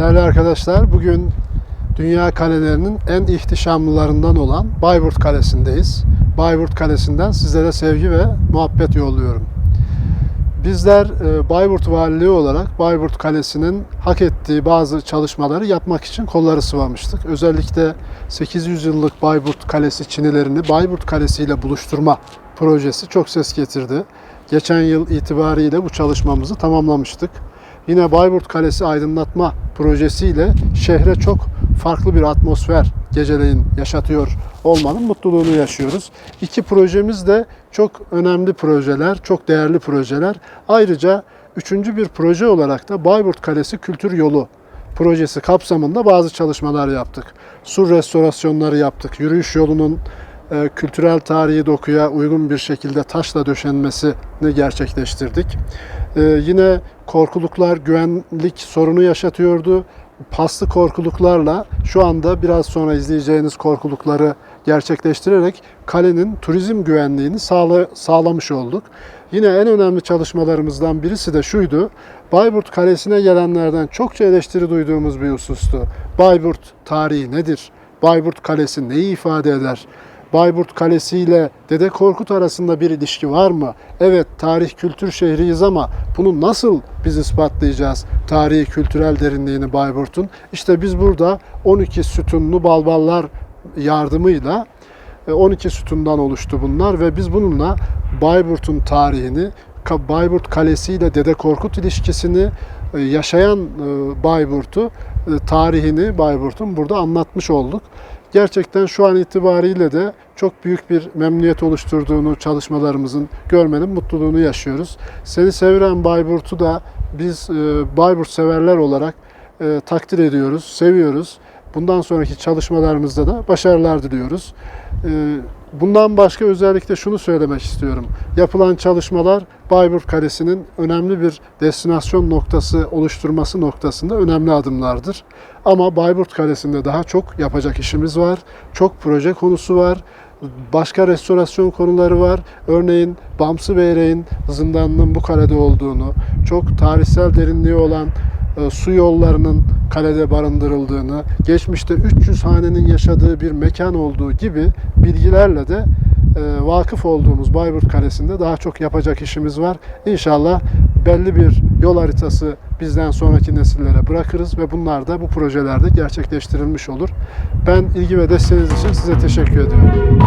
Değerli arkadaşlar, bugün dünya kalelerinin en ihtişamlılarından olan Bayburt Kalesi'ndeyiz. Bayburt Kalesi'nden sizlere sevgi ve muhabbet yolluyorum. Bizler e, Bayburt Valiliği olarak Bayburt Kalesi'nin hak ettiği bazı çalışmaları yapmak için kolları sıvamıştık. Özellikle 800 yıllık Bayburt Kalesi çinilerini Bayburt Kalesi ile buluşturma projesi çok ses getirdi. Geçen yıl itibariyle bu çalışmamızı tamamlamıştık. Yine Bayburt Kalesi aydınlatma projesiyle şehre çok farklı bir atmosfer geceleyin yaşatıyor olmanın mutluluğunu yaşıyoruz. İki projemiz de çok önemli projeler, çok değerli projeler. Ayrıca üçüncü bir proje olarak da Bayburt Kalesi Kültür Yolu projesi kapsamında bazı çalışmalar yaptık. Sur restorasyonları yaptık. Yürüyüş yolunun kültürel tarihi dokuya uygun bir şekilde taşla döşenmesini gerçekleştirdik. E, yine korkuluklar güvenlik sorunu yaşatıyordu. Paslı korkuluklarla şu anda biraz sonra izleyeceğiniz korkulukları gerçekleştirerek kalenin turizm güvenliğini sağla, sağlamış olduk. Yine en önemli çalışmalarımızdan birisi de şuydu. Bayburt Kalesi'ne gelenlerden çokça eleştiri duyduğumuz bir husustu. Bayburt tarihi nedir? Bayburt Kalesi neyi ifade eder? Bayburt Kalesi ile Dede Korkut arasında bir ilişki var mı? Evet tarih kültür şehriyiz ama bunu nasıl biz ispatlayacağız? Tarihi kültürel derinliğini Bayburt'un. İşte biz burada 12 sütunlu balballar yardımıyla e, 12 sütundan oluştu bunlar ve biz bununla Bayburt'un tarihini, Bayburt Kalesi ile Dede Korkut ilişkisini, e, yaşayan e, Bayburt'u, e, tarihini Bayburt'un burada anlatmış olduk. Gerçekten şu an itibariyle de çok büyük bir memnuniyet oluşturduğunu çalışmalarımızın görmenin mutluluğunu yaşıyoruz. Seni sevilen Bayburt'u da biz Bayburt severler olarak takdir ediyoruz, seviyoruz. Bundan sonraki çalışmalarımızda da başarılar diliyoruz. Bundan başka özellikle şunu söylemek istiyorum. Yapılan çalışmalar Bayburt Kalesi'nin önemli bir destinasyon noktası oluşturması noktasında önemli adımlardır. Ama Bayburt Kalesi'nde daha çok yapacak işimiz var. Çok proje konusu var. Başka restorasyon konuları var. Örneğin Bamsı Beyrek'in zindanının bu kalede olduğunu, çok tarihsel derinliği olan e, su yollarının kalede barındırıldığını, geçmişte 300 hanenin yaşadığı bir mekan olduğu gibi bilgilerle de e, vakıf olduğumuz Bayburt Kalesi'nde daha çok yapacak işimiz var. İnşallah belli bir yol haritası bizden sonraki nesillere bırakırız ve bunlar da bu projelerde gerçekleştirilmiş olur. Ben ilgi ve desteğiniz için size teşekkür ediyorum.